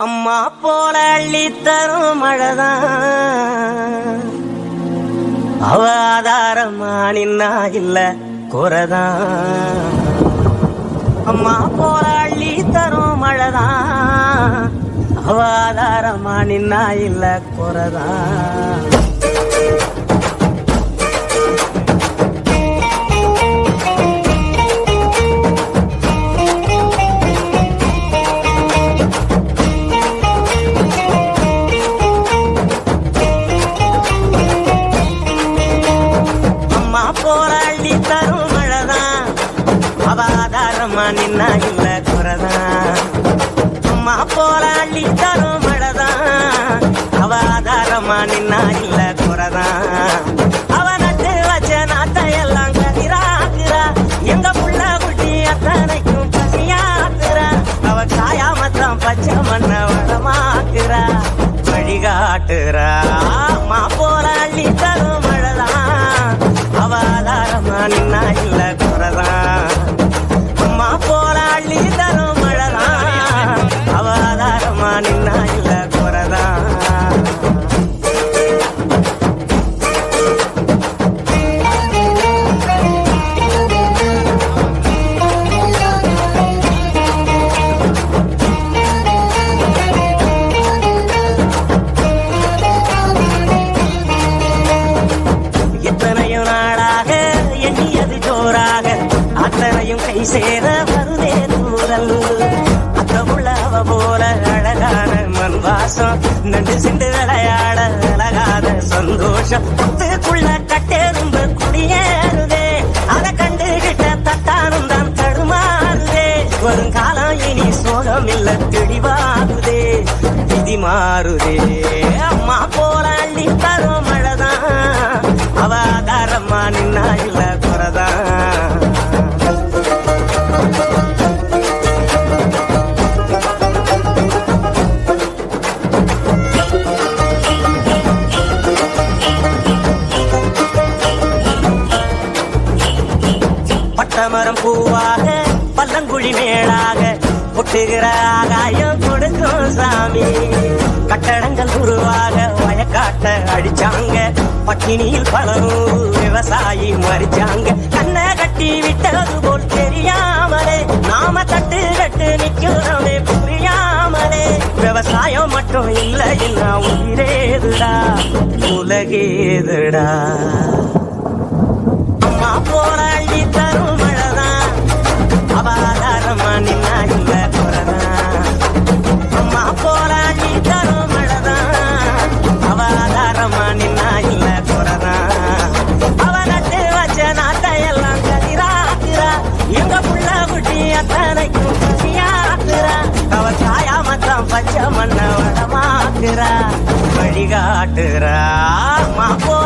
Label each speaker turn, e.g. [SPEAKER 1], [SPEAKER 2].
[SPEAKER 1] அம்மா போல அள்ளி தரும் மழைதான். அவ ஆதாரமா நின்னா இல்ல குறைதான். அம்மா போல அள்ளி தரும் மழைதான். அவ ஆதாரமா நின்னா இல்ல குறைதான். ஆதாரமா நின்னா இல்ல குறைதான். அம்மா போல அள்ளி தரும் மழைதான். அவ ஆதாரமா நின்னா இல்ல குறைதான். அவ நட்டு வச்ச நாட்டை எல்லாம் கதிராக்குறா. எங்க புள்ள குட்டி அத்தனைக்கும் பசியாக்குறா. அவ காயாமத்தான் பச்சை மண்ண வளமாக்குறா. வழிகாட்டுறா. அத்தனையும் கை சேர வருதே தூரல் அத்த உள்ளவ போல அழகான மண் வாசம் நண்டு சிண்டு விளையாட அழகாத சந்தோஷம். புத்துக்குள்ள கட்டெரும்பு குடியேறுதே. அதை கண்டுகிட்ட தட்டானும் தான் தடுமாறுதே. வருங்காலம் இனி சோகம் இல்ல தெளிவாகுதே. விதி மாறுதே. பட்டமரம் பூவாக பல்லங்குழி மேலாக ஒட்டுகிற ஆகாயம் கொடுக்கும் சாமி. கட்டடங்கள் உருவாக வயக்காட்ட அடிச்சாங்க. பட்டினியில் பல விவசாயி மறிச்சாங்க. கண்ணை கட்டி விட்டது போல் தெரியாமலே நாம தட்டு கட்டு நிக்கிறோமே புரியாமலே. விவசாயம் மட்டும் இல்லை என்ன உயிரேதுடா உலகேதுடா. காயாமத்தான்